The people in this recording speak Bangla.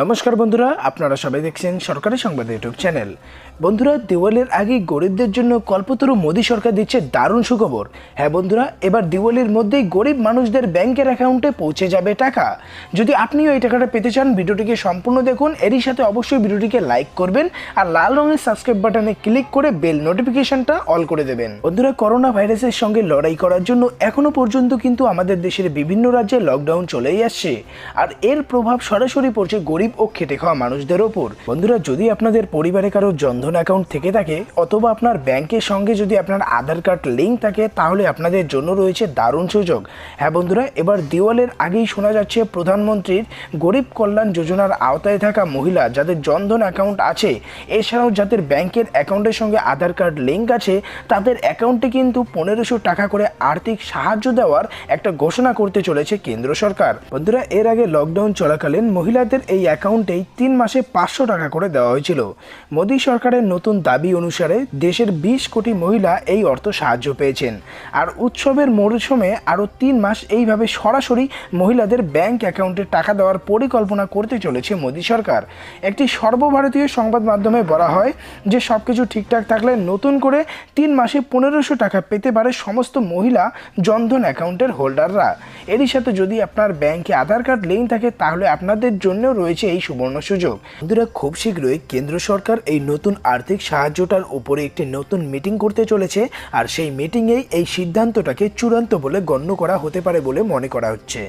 নমস্কার বন্ধুরা, আপনারা সবাই দেখছেন সরকারি সংবাদ ইউটিউব চ্যানেল। বন্ধুরা, দিওয়ালির আগে গরিবদের জন্য কল্পতরু মোদী সরকার দিচ্ছে দারুণ সুখবর। হ্যাঁ বন্ধুরা, এবার দিওয়ালির মধ্যেই গরিব মানুষদের ব্যাংকের অ্যাকাউন্টে পৌঁছে যাবে টাকা। যদি আপনিও এই টাকাটা পেতে চান, ভিডিওটিকে সম্পূর্ণ দেখুন। এরই সাথে অবশ্যই ভিডিওটিকে লাইক করবেন আর লাল রঙের সাবস্ক্রাইব বাটনে ক্লিক করে বেল নোটিফিকেশনটা অল করে দেবেন। বন্ধুরা, করোনা ভাইরাসের সঙ্গে লড়াই করার জন্য এখনও পর্যন্ত কিন্তু আমাদের দেশের বিভিন্ন রাজ্যে লকডাউন চলেই আসছে। আর এর প্রভাব সরাসরি পড়ছে গরিব ও খেটে খাওয়া মানুষদের ওপর। বন্ধুরা, যদি আপনাদের পরিবারে কারও জনধন অ্যাকাউন্ট থেকে থাকে, অথবা আপনার ব্যাংকের সঙ্গে যদি আপনার আধার কার্ড লিঙ্ক থাকে, তাহলে আপনাদের জন্য রয়েছে দারুণ সুযোগ। হ্যাঁ বন্ধুরা, এবার দিওয়ালের আগেই শোনা যাচ্ছে প্রধানমন্ত্রীর গরিব কল্যাণ যোজনার আওতায় থাকা মহিলা যাদের জনধন অ্যাকাউন্ট আছে। এছাড়াও যাদের ব্যাংকের অ্যাকাউন্টের সঙ্গে আধার কার্ড লিঙ্ক আছে, তাদের অ্যাকাউন্টে কিন্তু পনেরোশো টাকা করে আর্থিক সাহায্য দেওয়ার একটা ঘোষণা করতে চলেছে কেন্দ্র সরকার। বন্ধুরা, এর আগে লকডাউন চলাকালীন মহিলাদের এই অ্যাকাউন্টেই তিন মাসে পাঁচশো টাকা করে দেওয়া হয়েছিল। মোদী সরকারের নতুন দাবি অনুসারে দেশের বিশ কোটি মহিলা এই অর্থ সাহায্য পেয়েছেন। আর উৎসবের মরশুমে আরও তিন মাস এইভাবে সরাসরি মহিলাদের ব্যাংক অ্যাকাউন্টে টাকা দেওয়ার পরিকল্পনা করতে চলেছে মোদী সরকার। একটি সর্বভারতীয় সংবাদ মাধ্যমে বলা হয় যে সব কিছু ঠিকঠাক থাকলে নতুন করে তিন মাসে পনেরোশো টাকা পেতে পারে সমস্ত মহিলা জনধন অ্যাকাউন্টের হোল্ডাররা। এরই সাথে যদি আপনার ব্যাংকে আধার কার্ড লিঙ্ক থাকে, তাহলে আপনাদের জন্যও রয়েছে এই সুবর্ণ সুযোগ। বন্ধুরা, খুব শীঘ্রই কেন্দ্র সরকার এই নতুন আর্থিক সাহায্যটার উপরে একটি নতুন মিটিং করতে চলেছে আর সেই মিটিংয়েই এই সিদ্ধান্তটাকে চূড়ান্ত বলে গণ্য করা হতে পারে বলে মনে করা হচ্ছে।